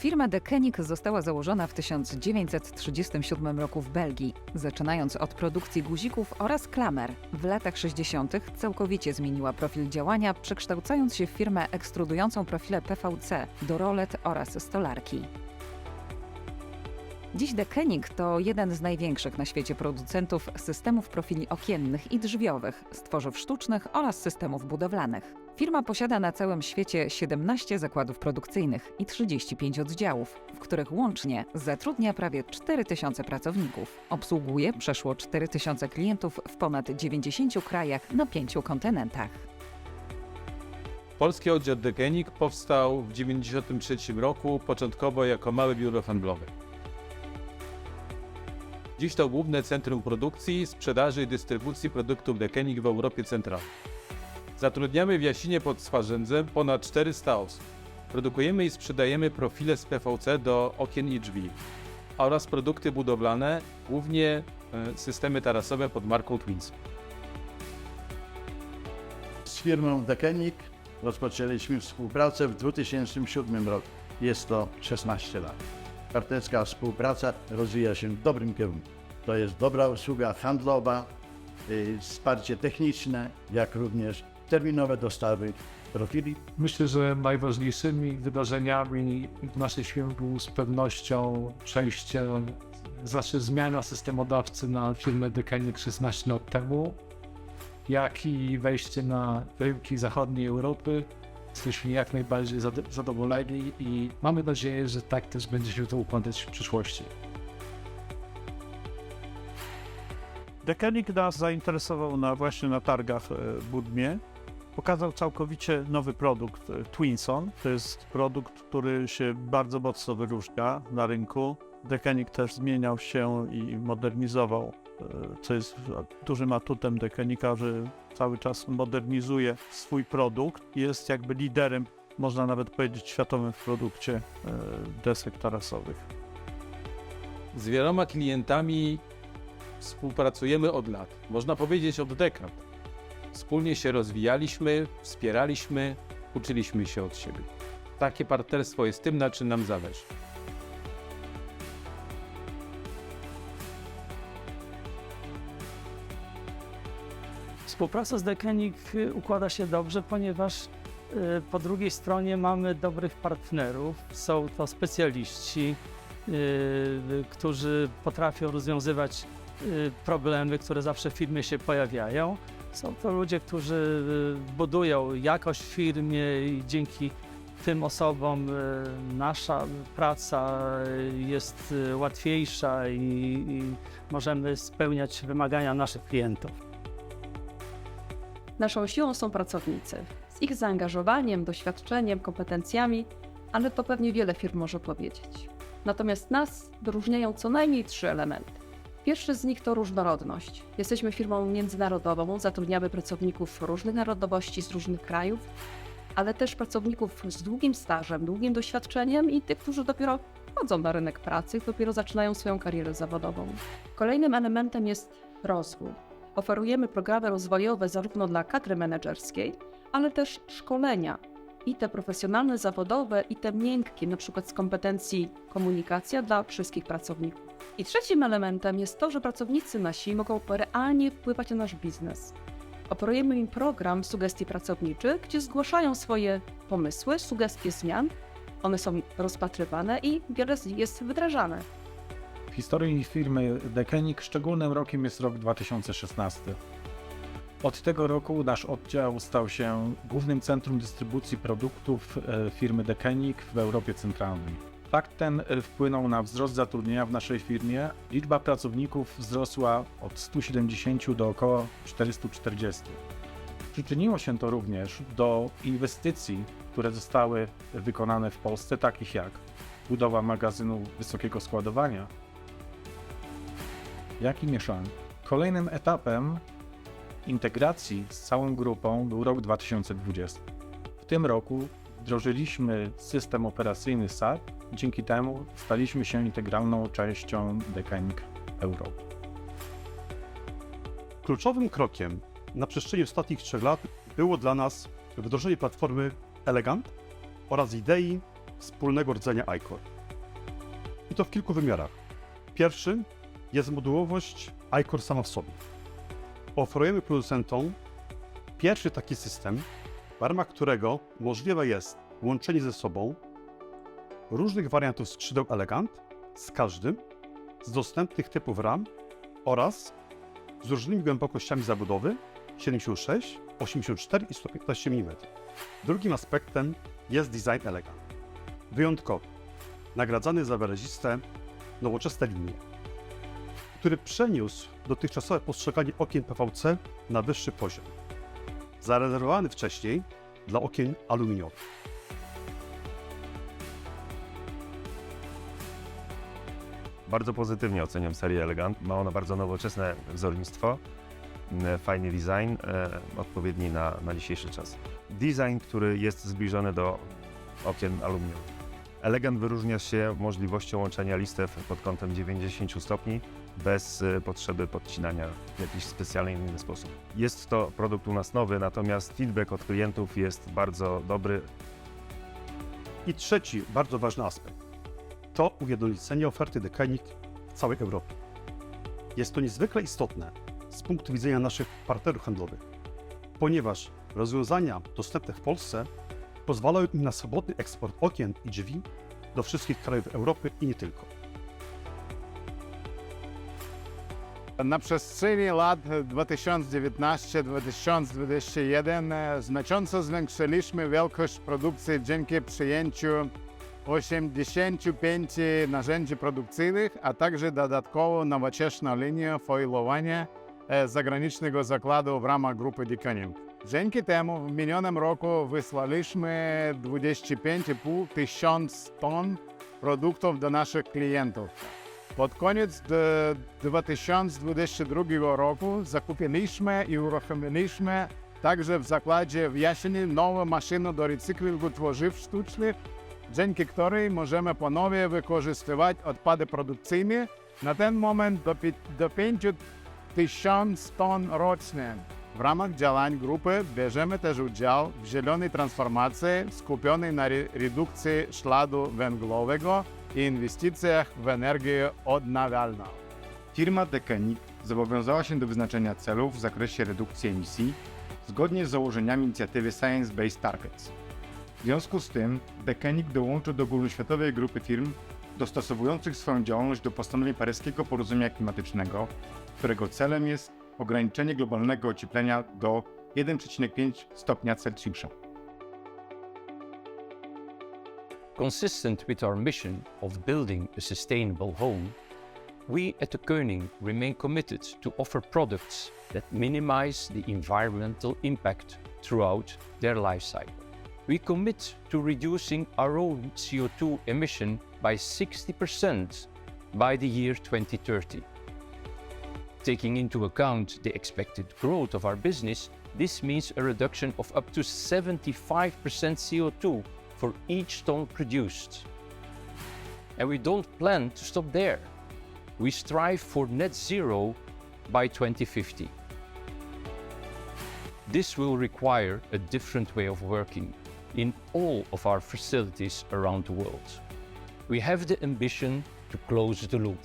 Firma Dekenik została założona w 1937 roku w Belgii, zaczynając od produkcji guzików oraz klamer. W latach 60. całkowicie zmieniła profil działania, przekształcając się w firmę ekstrudującą profile PVC do rolet oraz stolarki. Dziś Dekenik to jeden z największych na świecie producentów systemów profili okiennych i drzwiowych, stworzyw sztucznych oraz systemów budowlanych. Firma posiada na całym świecie 17 zakładów produkcyjnych i 35 oddziałów, w których łącznie zatrudnia prawie 4000 pracowników. Obsługuje przeszło 4000 klientów w ponad 90 krajach na pięciu kontynentach. Polski oddział Degenik powstał w 1993 roku, początkowo jako małe biuro handlowe. Dziś to główne centrum produkcji, sprzedaży i dystrybucji produktów Degenik w Europie Centralnej. Zatrudniamy w Jasinie pod Swarzędzem ponad 400 osób. Produkujemy i sprzedajemy profile z PVC do okien i drzwi oraz produkty budowlane, głównie e, systemy tarasowe pod marką Twins. Z firmą Dekenik rozpoczęliśmy współpracę w 2007 roku. Jest to 16 lat. Partnerska współpraca rozwija się w dobrym kierunku. To jest dobra usługa handlowa, y, wsparcie techniczne, jak również terminowe dostawy profili. Myślę, że najważniejszymi wydarzeniami w naszej firmie był z pewnością przejście, znaczy zmiana systemodawcy na firmę Dekenik 16 lat temu, jak i wejście na rynki zachodniej Europy. Jesteśmy jak najbardziej zadowoleni i mamy nadzieję, że tak też będzie się to układać w przyszłości. Dekenik nas zainteresował na, właśnie na targach e, w Budmie. Pokazał całkowicie nowy produkt e, Twinson. To jest produkt, który się bardzo mocno wyróżnia na rynku. Dekenik też zmieniał się i modernizował, e, co jest dużym atutem Dekenika, że cały czas modernizuje swój produkt. Jest jakby liderem, można nawet powiedzieć, światowym w produkcie e, desek tarasowych. Z wieloma klientami współpracujemy od lat, można powiedzieć od dekad. Wspólnie się rozwijaliśmy, wspieraliśmy, uczyliśmy się od siebie. Takie partnerstwo jest tym, na czym nam zależy. Współpraca z Dekenik y, układa się dobrze, ponieważ y, po drugiej stronie mamy dobrych partnerów. Są to specjaliści, y, którzy potrafią rozwiązywać problemy, które zawsze w firmie się pojawiają. Są to ludzie, którzy y, budują jakość w firmie i dzięki tym osobom y, nasza praca y, jest łatwiejsza i, i możemy spełniać wymagania naszych klientów. Naszą siłą są pracownicy. Z ich zaangażowaniem, doświadczeniem, kompetencjami, ale to pewnie wiele firm może powiedzieć. Natomiast nas wyróżniają co najmniej trzy elementy. Pierwszy z nich to różnorodność. Jesteśmy firmą międzynarodową, zatrudniamy pracowników różnych narodowości z różnych krajów, ale też pracowników z długim stażem, długim doświadczeniem i tych, którzy dopiero wchodzą na rynek pracy, dopiero zaczynają swoją karierę zawodową. Kolejnym elementem jest rozwój. Oferujemy programy rozwojowe zarówno dla kadry menedżerskiej, ale też szkolenia i te profesjonalne, zawodowe, i te miękkie, przykład z kompetencji komunikacja dla wszystkich pracowników. I trzecim elementem jest to, że pracownicy nasi mogą realnie wpływać na nasz biznes. Oferujemy im program sugestii pracowniczych, gdzie zgłaszają swoje pomysły, sugestie zmian. One są rozpatrywane i wiele z nich jest wdrażane. W historii firmy Dekenik szczególnym rokiem jest rok 2016. Od tego roku nasz oddział stał się głównym centrum dystrybucji produktów e, firmy Dekenik w Europie Centralnej. Fakt ten e, wpłynął na wzrost zatrudnienia w naszej firmie. Liczba pracowników wzrosła od 170 do około 440. Przyczyniło się to również do inwestycji, które zostały wykonane w Polsce, takich jak budowa magazynu wysokiego składowania, jak i mieszanie. Kolejnym etapem integracji z całą grupą był rok 2020. W tym roku wdrożyliśmy system operacyjny SAP, dzięki temu staliśmy się integralną częścią Dekenik Europe. Kluczowym krokiem na przestrzeni ostatnich trzech lat było dla nas wdrożenie platformy Elegant oraz idei wspólnego rdzenia iCore. I to w kilku wymiarach. Pierwszy jest modułowość iCore sama w sobie. Oferujemy producentom pierwszy taki system, w ramach którego możliwe jest łączenie ze sobą różnych wariantów skrzydeł Elegant z każdym z dostępnych typów RAM oraz z różnymi głębokościami zabudowy 76, 84 i 115 mm. Drugim aspektem jest design Elegant. Wyjątkowy, nagradzany za wyraziste, nowoczesne linie, który przeniósł dotychczasowe postrzeganie okien PVC na wyższy poziom, zarezerwowany wcześniej dla okien aluminiowych. Bardzo pozytywnie oceniam serię Elegant. Ma ona bardzo nowoczesne wzornictwo, fajny design, e, odpowiedni na, na dzisiejszy czas. Design, który jest zbliżony do okien aluminiowych. Elegant wyróżnia się możliwością łączenia listew pod kątem 90 stopni bez e, potrzeby podcinania w jakiś specjalny inny sposób. Jest to produkt u nas nowy, natomiast feedback od klientów jest bardzo dobry. I trzeci, bardzo ważny aspekt to ujednolicenie oferty Decanic w całej Europie. Jest to niezwykle istotne z punktu widzenia naszych partnerów handlowych, ponieważ rozwiązania dostępne w Polsce pozwalają im na swobodny eksport okien i drzwi do wszystkich krajów Europy i nie tylko. Na przestrzeni lat 2019-2021 e, znacząco zwiększyliśmy wielkość produkcji dzięki przyjęciu 85 narzędzi produkcyjnych, a także dodatkowo nowoczesną linię foilowania e, zagranicznego zakładu w ramach grupy Deconium. Dzięki temu w minionym roku wysłaliśmy 25,5 tysiąc ton produktów do naszych klientów. Pod koniec 2022 roku zakupiliśmy i uruchomiliśmy także w zakładzie w Jasinie nową maszynę do recyklingu tworzyw sztucznych, dzięki której możemy ponownie wykorzystywać odpady produkcyjne na ten moment do, do 5 tysięcy ton rocznie. W ramach działań grupy bierzemy też udział w zielonej transformacji skupionej na re- redukcji śladu węglowego i inwestycjach w energię odnawialną. Firma Decenic zobowiązała się do wyznaczenia celów w zakresie redukcji emisji zgodnie z założeniami inicjatywy Science Based Targets. W związku z tym Decenic dołączył do ogólnoświatowej grupy firm dostosowujących swoją działalność do postanowień paryskiego porozumienia klimatycznego, którego celem jest ograniczenie globalnego ocieplenia do 1,5 stopnia Celsjusza. Consistent with our mission of building a sustainable home, we at the Koenig remain committed to offer products that minimize the environmental impact throughout their life cycle. We commit to reducing our own CO2 emission by 60% by the year 2030. Taking into account the expected growth of our business, this means a reduction of up to 75% CO2 for each ton produced. And we don't plan to stop there. We strive for net zero by 2050. This will require a different way of working in all of our facilities around the world. We have the ambition to close the loop.